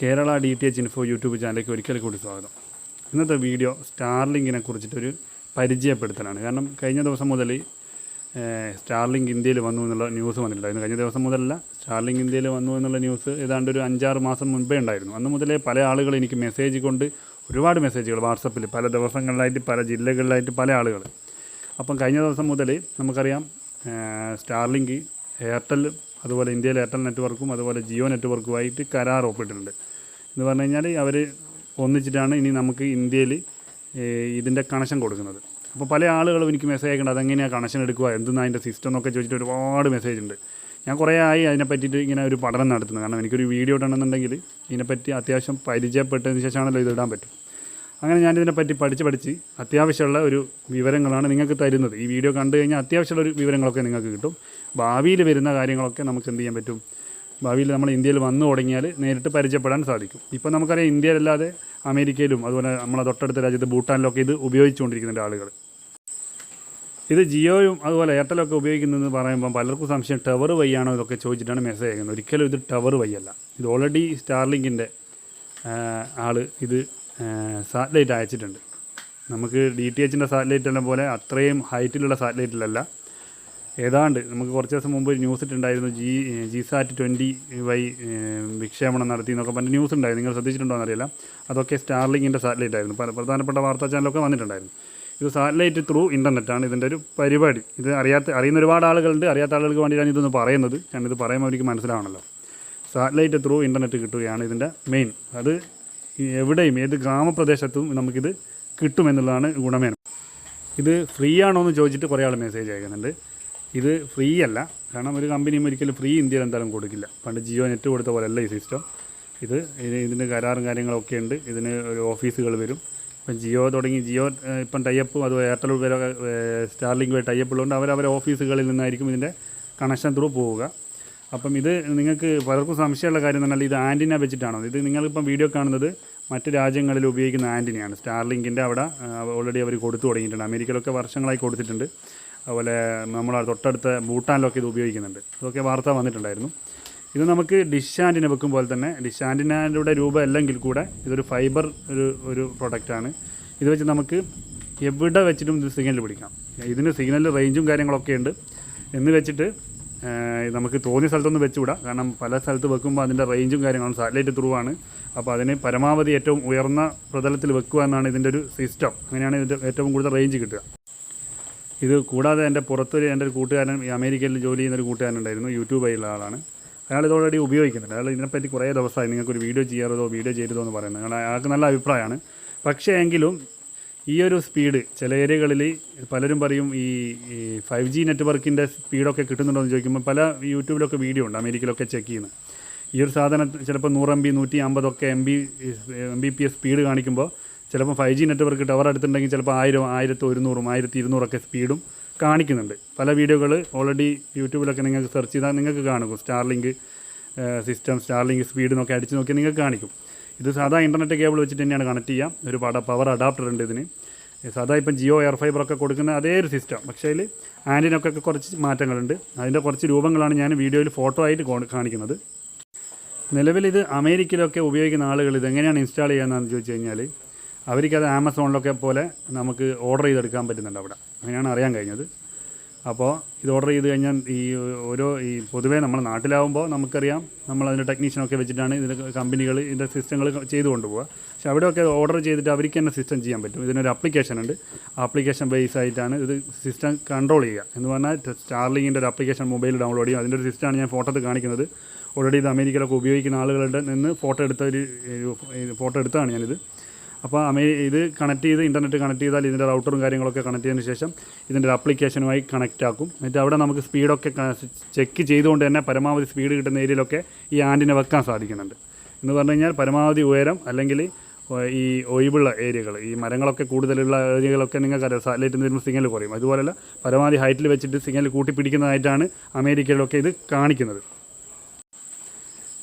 Kerala D T H info YouTube ചാനലിലേക്ക് ഒരിക്കൽ കൂടി സ്വാഗതം. ഇന്നത്തെ വീഡിയോ സ്റ്റാർലിങ്കിനെ കുറിച്ചിട്ടൊരു പരിചയപ്പെടുത്തലാണ്. കാരണം കഴിഞ്ഞ ദിവസം മുതൽ സ്റ്റാർലിങ്ക് ഇന്ത്യയിൽ വന്നു എന്നുള്ള ന്യൂസ് വന്നിട്ടുണ്ടായിരുന്നു. കഴിഞ്ഞ ദിവസം മുതലല്ല സ്റ്റാർലിങ്ക് ഇന്ത്യയിൽ വന്നു എന്നുള്ള ന്യൂസ് ഏതാണ്ട് ഒരു അഞ്ചാറ് മാസം മുൻപേ ഉണ്ടായിരുന്നു. അന്ന് മുതലേ പല ആളുകൾ എനിക്ക് മെസ്സേജ് കൊണ്ട് ഒരുപാട് മെസ്സേജുകൾ വാട്സപ്പിൽ പല ദിവസങ്ങളിലായിട്ട് പല ജില്ലകളിലായിട്ട് പല ആളുകൾ. അപ്പം കഴിഞ്ഞ ദിവസം മുതൽ നമുക്കറിയാം സ്റ്റാർലിങ്ക് എയർടെൽ അതുപോലെ ഇന്ത്യയിലെ എയർടെൽ നെറ്റ്വർക്കും അതുപോലെ ജിയോ നെറ്റ്വർക്കുമായിട്ട് കരാർ ഒപ്പിട്ടിട്ടുണ്ട്. എന്ന് പറഞ്ഞു കഴിഞ്ഞാൽ അവർ ഒന്നിച്ചിട്ടാണ് ഇനി നമുക്ക് ഇന്ത്യയിൽ ഇതിന്റെ കണക്ഷൻ കൊടുക്കുന്നത്. അപ്പോൾ പല ആളുകളും എനിക്ക് മെസ്സേജ് അയക്കേണ്ട അതെങ്ങനെയാണ് കണക്ഷൻ എടുക്കുക? എന്തെന്നാ അതിന്റെ സിസ്റ്റം എന്നൊക്കെ ചോദിച്ചിട്ട് ഒരുപാട് മെസ്സേജ് ഉണ്ട്. ഞാൻ കുറേ ആയി അതിനെ പറ്റിയിട്ട് ഇങ്ങനെ ഒരു പഠനം നടത്തുന്നത് കാരണം എനിക്കൊരു വീഡിയോ ഇടണമെന്നുണ്ടെങ്കിൽ ഇതിനെപ്പറ്റി അത്യാവശ്യം പരിചയപ്പെട്ടതിന് ശേഷമാണല്ലോ ഇത് ഇടാൻ പറ്റും. അങ്ങനെ ഞാനിതിനെ പറ്റി പഠിച്ച് പഠിച്ച് അത്യാവശ്യമുള്ള ഒരു വിവരങ്ങളാണ് നിങ്ങൾക്ക് തരുന്നത്. ഈ വീഡിയോ കണ്ടു കഴിഞ്ഞാൽ അത്യാവശ്യമുള്ള ഒരു വിവരങ്ങളൊക്കെ നിങ്ങൾക്ക് കിട്ടും. ഭാവിയിൽ വരുന്ന കാര്യങ്ങളൊക്കെ നമുക്ക് എന്ത് ചെയ്യാൻ പറ്റും? ഭാവിയിൽ നമ്മൾ ഇന്ത്യയിൽ വന്നു തുടങ്ങിയാൽ നേരിട്ട് പരിചയപ്പെടാൻ സാധിക്കും. ഇപ്പോൾ നമുക്കറിയാം ഇന്ത്യയിലല്ലാതെ അമേരിക്കയിലും അതുപോലെ നമ്മളെ തൊട്ടടുത്ത രാജ്യത്ത് ഭൂട്ടാനിലൊക്കെ ഇത് ഉപയോഗിച്ചുകൊണ്ടിരിക്കുന്നുണ്ട് ആളുകൾ. ഇത് ജിയോയും അതുപോലെ എയർടെലൊക്കെ ഉപയോഗിക്കുന്നതെന്ന് പറയുമ്പോൾ പലർക്കും സംശയം ടവർ വഴിയാണോ ഇതൊക്കെ ചോദിച്ചിട്ടാണ് മെസ്സേജ് അയക്കുന്നത്. ഒരിക്കലും ഇത് ടവർ വഴിയല്ല. ഇത് ഓൾറെഡി സ്റ്റാർലിങ്കിന്റെ ആൾ ഇത് സാറ്റലൈറ്റ് അയച്ചിട്ടുണ്ട്. നമുക്ക് ഡി ടി എച്ചിന്റെ സാറ്റലൈറ്റ് എല്ലാം പോലെ അത്രയും ഹൈറ്റിലുള്ള സാറ്റലൈറ്റിലല്ല ഏതാണ്ട് നമുക്ക് കുറച്ച് ദിവസം മുമ്പ് ഒരു ന്യൂസ് ഇട്ടുണ്ടായിരുന്നു ജി ജി സാറ്റ് ട്വന്റി വൈ വിക്ഷേപണം നടത്തി എന്നൊക്കെ പറഞ്ഞ ന്യൂസ് ഉണ്ടായിരുന്നു. നിങ്ങൾ ശ്രദ്ധിച്ചിട്ടുണ്ടോ എന്നറിയില്ല. അതൊക്കെ സ്റ്റാർലിങ്ങിന്റെ സാറ്റലൈറ്റ് ആയിരുന്നു. പ്രധാനപ്പെട്ട വാർത്താ ചാനലൊക്കെ വന്നിട്ടുണ്ടായിരുന്നു. ഇത് സാറ്റലൈറ്റ് ത്രൂ ഇന്റർനെറ്റാണ് ഇതിന്റെ ഒരു പരിപാടി. ഇത് അറിയാത്ത അറിയുന്ന ഒരുപാട് ആളുകളുണ്ട്. അറിയാത്ത ആളുകൾക്ക് വേണ്ടിയിട്ടാണ് ഇതൊന്ന് പറയുന്നത്. കാരണം ഇത് പറയുമ്പോൾ അവർക്ക് മനസ്സിലാവണമല്ലോ സാറ്റലൈറ്റ് ത്രൂ ഇന്റർനെറ്റ് കിട്ടുകയാണ് ഇതിന്റെ മെയിൻ അത് എവിടെയും ഏത് ഗ്രാമപ്രദേശത്തും നമുക്കിത് കിട്ടുമെന്നുള്ളതാണ് ഗുണമേന്മ. ഇത് ഫ്രീ ആണോ എന്ന് ചോദിച്ചിട്ട് കുറേ ആൾ മെസ്സേജ് അയക്കുന്നുണ്ട്. ഇത് ഫ്രീ അല്ല കാരണം ഒരു കമ്പനിയും ഒരിക്കലും ഫ്രീ ഇന്ത്യയിൽ എന്തായാലും കൊടുക്കില്ല. പണ്ട് ജിയോ നെറ്റ് കൊടുത്ത പോലെയല്ല ഈ സിസ്റ്റം ഇത് ഇതിന് കരാറും കാര്യങ്ങളൊക്കെ ഉണ്ട്. ഇതിന് ഒരു ഓഫീസുകൾ വരും. ഇപ്പം ജിയോ തുടങ്ങി ജിയോ ഇപ്പം ടൈപ്പ് അത് എയർടെൽ വരെ സ്റ്റാർലിംഗ് വരെ ടൈപ്പ് ഉള്ളതുകൊണ്ട് അവർ അവരെ ഓഫീസുകളിൽ നിന്നായിരിക്കും ഇതിന്റെ കണക്ഷൻ ത്രൂ പോവുക. അപ്പം ഇത് നിങ്ങൾക്ക് പലർക്കും സംശയമുള്ള കാര്യം എന്ന് പറഞ്ഞാൽ ഇത് ആന്റിന വെച്ചിട്ടാണോ? ഇത് നിങ്ങളിപ്പം വീഡിയോ കാണുന്നത് മറ്റ് രാജ്യങ്ങളിൽ ഉപയോഗിക്കുന്ന ആന്റിനയാണ്. സ്റ്റാർലിങ്കിന്റെ അവിടെ ഓൾറെഡി അവർ കൊടുത്തു തുടങ്ങിയിട്ടുണ്ട്. അമേരിക്കയിലൊക്കെ വർഷങ്ങളായി കൊടുത്തിട്ടുണ്ട്. അതുപോലെ നമ്മൾ തൊട്ടടുത്ത ഭൂട്ടാനിലൊക്കെ ഇത് ഉപയോഗിക്കുന്നുണ്ട്. ഇതൊക്കെ വാർത്ത വന്നിട്ടുണ്ടായിരുന്നു. ഇത് നമുക്ക് ഡിഷ് വെക്കും പോലെ തന്നെ ഡിഷ് രൂപം അല്ലെങ്കിൽ കൂടെ ഇതൊരു ഫൈബർ ഒരു ഒരു പ്രൊഡക്റ്റാണ് ഇത് വെച്ച് നമുക്ക് എവിടെ വെച്ചിട്ടും ഇത് സിഗ്നൽ പിടിക്കാം. ഇതിന് സിഗ്നൽ റേഞ്ചും കാര്യങ്ങളൊക്കെ ഉണ്ട്. എന്ന് വെച്ചിട്ട് നമുക്ക് തോന്നിയ സ്ഥലത്തൊന്നും വെച്ചുകൂടാ കാരണം പല സ്ഥലത്ത് വെക്കുമ്പോൾ അതിന്റെ റേഞ്ചും കാര്യങ്ങളും സാറ്റലൈറ്റ് ത്രൂ ആണ്. അപ്പോൾ അതിനെ പരമാവധി ഏറ്റവും ഉയർന്ന പ്രതലത്തിൽ വെക്കുക എന്നാണ് ഇതിന്റെ ഒരു സിസ്റ്റം അങ്ങനെയാണ് ഇതിന്റെ ഏറ്റവും കൂടുതൽ റേഞ്ച് കിട്ടുക. ഇത് കൂടാതെ എന്റെ പുറത്തൊരു എന്റെ ഒരു കൂട്ടുകാരൻ അമേരിക്കയിൽ ജോലി ചെയ്യുന്ന ഒരു കൂട്ടുകാരൻ ഉണ്ടായിരുന്നു. യൂട്യൂബ് ആയുള്ള ആളാണ്. അയാൾ ഇത് ഓൾറെഡി ഉപയോഗിക്കുന്നുണ്ട്. അയാൾ ഇതിനെപ്പറ്റി കുറേ ദിവസമായി നിങ്ങൾക്കൊരു വീഡിയോ ചെയ്യാറതോ വീഡിയോ ചെയ്തതോ എന്ന് പറയുന്നത്. അയാൾക്ക് നല്ല അഭിപ്രായമാണ്. പക്ഷേ എങ്കിലും ഈ ഒരു സ്പീഡ് ചില ഏരിയകളിൽ പലരും പറയും ഈ ഫൈവ് ജി നെറ്റ്വർക്കിന്റെ സ്പീഡൊക്കെ കിട്ടുന്നുണ്ടോ എന്ന് ചോദിക്കുമ്പോൾ പല യൂട്യൂബിലൊക്കെ വീഡിയോ ഉണ്ട് അമേരിക്കയിലൊക്കെ ചെക്ക് ചെയ്യുന്നത് ഈ ഒരു സാധനം ചിലപ്പോൾ നൂറ് എം ബി നൂറ്റി അമ്പതൊക്കെ M B M B P S speed കാണിക്കുമ്പോൾ ചിലപ്പോൾ ഫൈവ് ജി നെറ്റ്വർക്ക് ടവർ അടുത്തുണ്ടെങ്കിൽ ചിലപ്പോൾ ആയിരം ആയിരത്തി ഒരുന്നൂറും ആയിരത്തി ഇരുന്നൂറൊക്കെ സ്പീഡും കാണിക്കുന്നുണ്ട്. പല വീഡിയോകൾ ഓൾറെഡി യൂട്യൂബിലൊക്കെ നിങ്ങൾക്ക് സെർച്ച് ചെയ്താൽ നിങ്ങൾക്ക് കാണും. സ്റ്റാർലിങ്ക് സിസ്റ്റം സ്റ്റാർലിങ്ക് സ്പീഡ് എന്നൊക്കെ അടിച്ച് നോക്കിയാൽ നിങ്ങൾക്ക് കാണിക്കും. ഇത് സാധാ ഇന്റർനെറ്റ് കേബിൾ വെച്ചിട്ട് തന്നെയാണ് കണക്ട് ചെയ്യാം. ഒരു പവർ അഡാപ്റ്റർ ഉണ്ട് ഇതിന്. സാധാ ഇപ്പം ജിയോ എയർ ഫൈബർ ഒക്കെ കൊടുക്കുന്ന അതേ ഒരു സിസ്റ്റം പക്ഷേ അതിൽ ആന്റിനൊക്കെ കുറച്ച് മാറ്റങ്ങളുണ്ട്. അതിന്റെ കുറച്ച് രൂപങ്ങളാണ് ഞാൻ വീഡിയോയിൽ ഫോട്ടോ ആയിട്ട് കാണിക്കുന്നത്. നിലവിൽ ഇത് അമേരിക്കയിലൊക്കെ ഉപയോഗിക്കുന്ന ആളുകൾ ഇത് എങ്ങനെയാണ് ഇൻസ്റ്റാൾ ചെയ്യാമെന്ന് ചോദിച്ചു കഴിഞ്ഞാൽ അവർക്കത് ആമസോണിലൊക്കെ പോലെ നമുക്ക് ഓർഡർ ചെയ്തെടുക്കാൻ പറ്റുന്നുണ്ട് അവിടെ. അങ്ങനെയാണ് അറിയാൻ കഴിഞ്ഞത്. അപ്പോൾ ഇത് ഓർഡർ ചെയ്ത് കഴിഞ്ഞാൽ ഈ ഓരോ ഈ പൊതുവേ നമ്മൾ നാട്ടിലാവുമ്പോൾ നമുക്കറിയാം നമ്മൾ അതിന്റെ ടെക്നീഷ്യനൊക്കെ വെച്ചിട്ടാണ് ഇതിന്റെ കമ്പനികൾ ഇതിന്റെ സിസ്റ്റങ്ങൾ ചെയ്തു കൊണ്ടുപോകുക പക്ഷേ അവിടെയൊക്കെ ഓർഡർ ചെയ്തിട്ട് അവർക്ക് തന്നെ സിസ്റ്റം ചെയ്യാൻ പറ്റും. ഇതിനൊരു ആപ്ലിക്കേഷൻ ഉണ്ട്. ആപ്ലിക്കേഷൻ ബേസ് ആയിട്ടാണ് ഇത് സിസ്റ്റം കൺട്രോൾ ചെയ്യുക. എന്ന് പറഞ്ഞാൽ സ്റ്റാർലിങ്ങിന്റെ ഒരു ആപ്ലിക്കേഷൻ മൊബൈൽ ഡൗൺലോഡ് ചെയ്യും അതിന്റെ ഒരു സിസ്റ്റമാണ് ഞാൻ ഫോട്ടോത്തിൽ കാണിക്കുന്നത്. ഓൾറെഡി ഇത് അമേരിക്കയിലൊക്കെ ഉപയോഗിക്കുന്ന ആളുകളുടെ നിന്ന് ഫോട്ടോ എടുത്ത ഒരു ഫോട്ടോ എടുത്താണ് ഞാനിത്. അപ്പോൾ അമേ ഇത് കണക്ട് ചെയ്ത് ഇന്റർനെറ്റ് കണക്ട് ചെയ്താൽ ഇതിന്റെ റൗട്ടറും കാര്യങ്ങളൊക്കെ കണക്ട് ചെയ്തതിന് ശേഷം ഇതിന്റെ ആപ്ലിക്കേഷനുമായി കണക്റ്റ് ആക്കും. എന്നിട്ട് അവിടെ നമുക്ക് സ്പീഡൊക്കെ ചെക്ക് ചെയ്തുകൊണ്ട് തന്നെ പരമാവധി സ്പീഡ് കിട്ടുന്ന ഏരിയയിലൊക്കെ ഈ ആന്റിനെ വെക്കാൻ സാധിക്കുന്നുണ്ട്. എന്ന് പറഞ്ഞു കഴിഞ്ഞാൽ പരമാവധി ഉയരം അല്ലെങ്കിൽ ഈ ഒഴിവുള്ള ഏരിയകൾ ഈ മരങ്ങളൊക്കെ കൂടുതലുള്ള ഏരിയകളൊക്കെ നിങ്ങൾക്ക് സാറ്റലൈറ്റ് വരുമ്പോൾ സിഗ്നൽ കുറയും. അതുപോലെയല്ല പരമാവധി ഹൈറ്റിൽ വെച്ചിട്ട് സിഗ്നൽ കൂട്ടിപ്പിടിക്കുന്നതായിട്ടാണ് അമേരിക്കയിലൊക്കെ ഇത് കാണിക്കുന്നത്.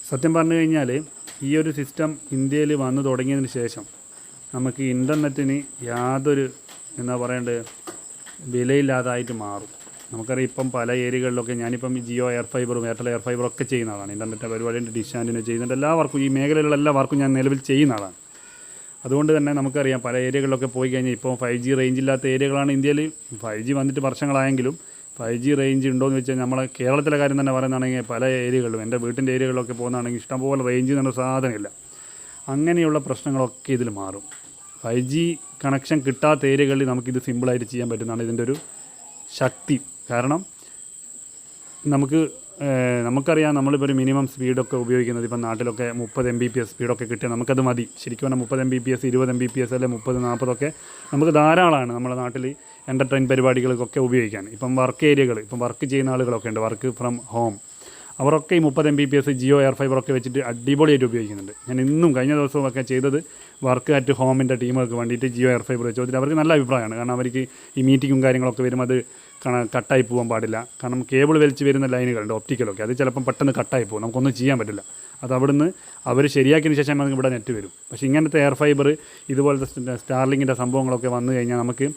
സത്യം പറഞ്ഞു കഴിഞ്ഞാൽ ഈ ഒരു സിസ്റ്റം ഇന്ത്യയിൽ വന്നു തുടങ്ങിയതിന് ശേഷം നമുക്ക് ഇന്റർനെറ്റിന് യാതൊരു എന്താ പറയേണ്ടത് വിലയില്ലാതായിട്ട് മാറും. നമുക്കറിയാം ഇപ്പം പല ഏരിയകളിലൊക്കെ ഞാനിപ്പം ജിയോ എയർ ഫൈബറും എയർടെൽ എയർ ഫൈബറും ഒക്കെ ചെയ്യുന്ന ആളാണ്. ഇന്റർനെറ്റ് പരിപാടിയുണ്ട് ഡിഷ് ചെയ്യുന്നുണ്ട്. എല്ലാ വർക്കും ഈ മേഖലയിലുള്ള എല്ലാ വർക്കും ഞാൻ നിലവിൽ ചെയ്യുന്ന ആളാണ്. അതുകൊണ്ട് തന്നെ നമുക്കറിയാം പല ഏരിയകളിലൊക്കെ പോയി കഴിഞ്ഞാൽ ഇപ്പോൾ ഫൈവ് ജി റേഞ്ച് ഇല്ലാത്ത ഏരിയകളാണ് ഇന്ത്യയിൽ. ഫൈവ് ജി വന്നിട്ട് വർഷങ്ങളായെങ്കിലും ഫൈവ് ജി റേഞ്ച് ഉണ്ടോ എന്ന് വെച്ചാൽ നമ്മളെ കേരളത്തിലെ കാര്യം തന്നെ പറയുന്നതാണെങ്കിൽ പല ഏരിയകളിലും എന്റെ വീട്ടിന്റെ ഏരിയകളിലൊക്കെ പോകുന്നതാണെങ്കിൽ ഇഷ്ടംപോലെ റേഞ്ച് എന്ന് പറഞ്ഞ സാധനമില്ല. അങ്ങനെയുള്ള പ്രശ്നങ്ങളൊക്കെ ഇതിൽ മാറും. ഫൈവ് ജി കണക്ഷൻ കിട്ടാത്ത ഏരിയകളിൽ നമുക്കിത് സിമ്പിളായിട്ട് ചെയ്യാൻ പറ്റുന്നതാണ് ഇതിന്റെ ഒരു ശക്തി. കാരണം നമുക്ക് നമുക്കറിയാം നമ്മളിപ്പോൾ ഒരു മിനിമം സ്പീഡൊക്കെ ഉപയോഗിക്കുന്നത് ഇപ്പം നാട്ടിലൊക്കെ മുപ്പത് എം ബി പി എസ് സ്പീഡൊക്കെ കിട്ടിയാൽ നമുക്കത് മതി. ശരിക്കും പറഞ്ഞാൽ മുപ്പത് എം ബി പി എസ് ഇരുപത് എം ബി പി എസ് അല്ലെ മുപ്പത് നാൽപ്പതൊക്കെ നമുക്ക് ധാരാളമാണ് നമ്മുടെ നാട്ടിൽ എന്റർടൈൻ പരിപാടികൾക്കൊക്കെ ഉപയോഗിക്കാൻ. ഇപ്പം വർക്ക് ഏരിയകൾ ഇപ്പം വർക്ക് ചെയ്യുന്ന ആളുകളൊക്കെ ഉണ്ട്. വർക്ക് ഫ്രം ഹോം അവരൊക്കെ ഈ മുപ്പത് M B P S Jio air ഫൈബറൊക്കെ വെച്ചിട്ട് അടിപൊളിയായിട്ട് ഉപയോഗിക്കുന്നുണ്ട്. ഞാൻ ഇന്നും കഴിഞ്ഞ ദിവസവും ഒക്കെ ചെയ്തത് വർക്ക് അറ്റ് ഹോമിന്റെ ടീമുകൾക്ക് വേണ്ടിയിട്ട് ജിയോ എയർ ഫൈബർ വെച്ച് അവർക്ക് നല്ല അഭിപ്രായമാണ്. കാരണം അവർക്ക് ഈ മീറ്റിങ്ങും കാര്യങ്ങളൊക്കെ വരുമ്പോൾ അത് കട്ടായി പോകാൻ പാടില്ല. കാരണം കേബിൾ വലിച്ച് വരുന്ന ലൈനുകളുണ്ട് ഒപ്റ്റിക്കലൊക്കെ. അത് ചിലപ്പം പെട്ടെന്ന് കട്ടായി പോകും. നമുക്കൊന്നും ചെയ്യാൻ പറ്റില്ല. അത് അവിടുന്ന് അവർ ശരിയാക്കിയതിന് ശേഷം നമുക്ക് ഇവിടെ നെറ്റ് വരും. പക്ഷേ ഇങ്ങനത്തെ എയർ ഫൈബർ ഇതുപോലത്തെ സ്റ്റ- സ്റ്റാർലിങ്ങിന്റെ സംഭവങ്ങളൊക്കെ വന്നു കഴിഞ്ഞാൽ നമുക്ക്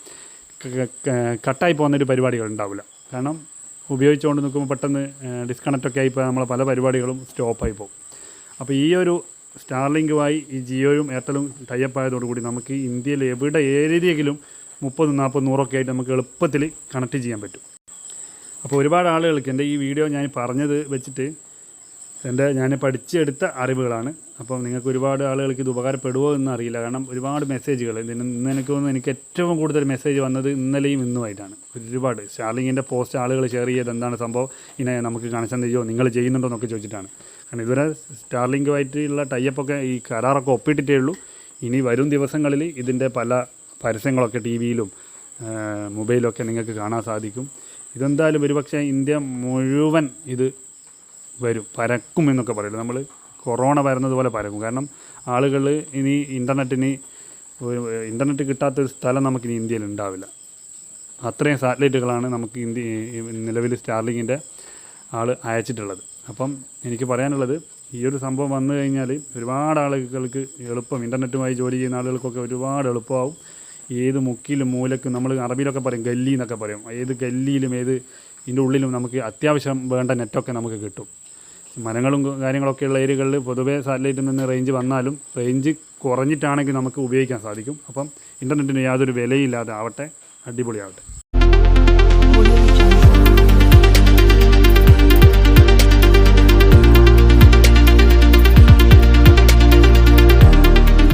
കട്ടായി പോകുന്നൊരു പരിപാടികൾ ഉണ്ടാവില്ല. കാരണം ഉപയോഗിച്ചുകൊണ്ട് നിൽക്കുമ്പോൾ പെട്ടെന്ന് ഡിസ്കണക്റ്റൊക്കെ ആയിപ്പോൾ നമ്മളെ പല പരിപാടികളും സ്റ്റോപ്പായി പോകും. അപ്പോൾ ഈ ഒരു സ്റ്റാർലിങ്കുമായി ഈ ജിയോയും എയർടെലും ടൈപ്പ് ആയതോടുകൂടി നമുക്ക് ഇന്ത്യയിൽ എവിടെ ഏരിയയിലെങ്കിലും മുപ്പത് നാൽപ്പത് നൂറൊക്കെ ആയിട്ട് നമുക്ക് എളുപ്പത്തിൽ കണക്ട് ചെയ്യാൻ പറ്റും. അപ്പോൾ ഒരുപാട് ആളുകൾക്ക് എന്റെ ഈ വീഡിയോ ഞാൻ പറഞ്ഞത് വെച്ചിട്ട് എന്റെ ഞാൻ പഠിച്ചെടുത്ത അറിവുകളാണ്. അപ്പം നിങ്ങൾക്ക് ഒരുപാട് ആളുകൾക്ക് ഇത് ഉപകാരപ്പെടുമോ എന്ന് അറിയില്ല കാരണം ഒരുപാട് മെസ്സേജുകൾ. ഇതിന് ഇന്ന് എനിക്ക് തോന്നുന്നു എനിക്ക് ഏറ്റവും കൂടുതൽ മെസ്സേജ് വന്നത് ഇന്നലെയും ഇന്നുമായിട്ടാണ്. ഒരുപാട് സ്റ്റാർലിങ്ങിന്റെ പോസ്റ്റ് ആളുകൾ ഷെയർ ചെയ്ത് എന്താണ് സംഭവം? ഇനി നമുക്ക് കണക്ഷൻ തരുമോ നിങ്ങൾ ചെയ്യുന്നുണ്ടോ എന്നൊക്കെ ചോദിച്ചിട്ടാണ്. കാരണം ഇതുവരെ സ്റ്റാർലിങ്കുമായിട്ടുള്ള ടൈപ്പൊക്കെ ഈ കരാറൊക്കെ ഒപ്പിട്ടിട്ടേ ഉള്ളൂ. ഇനി വരും ദിവസങ്ങളിൽ ഇതിന്റെ പല പരസ്യങ്ങളൊക്കെ ടി വിയിലും മൊബൈലൊക്കെ നിങ്ങൾക്ക് കാണാൻ സാധിക്കും. ഇതെന്തായാലും ഒരുപക്ഷെ ഇന്ത്യ മുഴുവൻ ഇത് വരും പരക്കും എന്നൊക്കെ പറയില്ല? നമ്മൾ കൊറോണ പരന്നത് പോലെ പരക്കും. കാരണം ആളുകൾ ഇനി ഇന്റർനെറ്റിന് ഇന്റർനെറ്റ് കിട്ടാത്തൊരു സ്ഥലം നമുക്കിനി ഇന്ത്യയിൽ ഉണ്ടാവില്ല. അത്രയും സാറ്റലൈറ്റുകളാണ് നമുക്ക് ഇന്ത്യ നിലവിൽ സ്റ്റാർലിങ്ങിന്റെ ആൾ അയച്ചിട്ടുള്ളത്. അപ്പം എനിക്ക് പറയാനുള്ളത് ഈ ഒരു സംഭവം വന്നു കഴിഞ്ഞാൽ ഒരുപാട് ആളുകൾക്ക് എളുപ്പം ഇന്റർനെറ്റുമായി ജോലി ചെയ്യുന്ന ആളുകൾക്കൊക്കെ ഒരുപാട് എളുപ്പമാവും. ഏത് മുക്കിലും മൂലക്കും നമ്മൾ അറബിയിലൊക്കെ പറയും ഗല്ലി എന്നൊക്കെ പറയും. ഏത് ഗല്ലിയിലും ഏത് ഇതിന്റെ ഉള്ളിലും നമുക്ക് അത്യാവശ്യം വേണ്ട നെറ്റൊക്കെ നമുക്ക് കിട്ടും. മരങ്ങളും കാര്യങ്ങളൊക്കെ ഉള്ള ഏരിയകളിൽ പൊതുവേ സാറ്റലൈറ്റിൽ നിന്ന് റേഞ്ച് വന്നാലും റേഞ്ച് കുറഞ്ഞിട്ടാണെങ്കിൽ നമുക്ക് ഉപയോഗിക്കാൻ സാധിക്കും. അപ്പം ഇന്റർനെറ്റിന് യാതൊരു വിലയില്ലാതെ ആവട്ടെ അടിപൊളിയാവട്ടെ.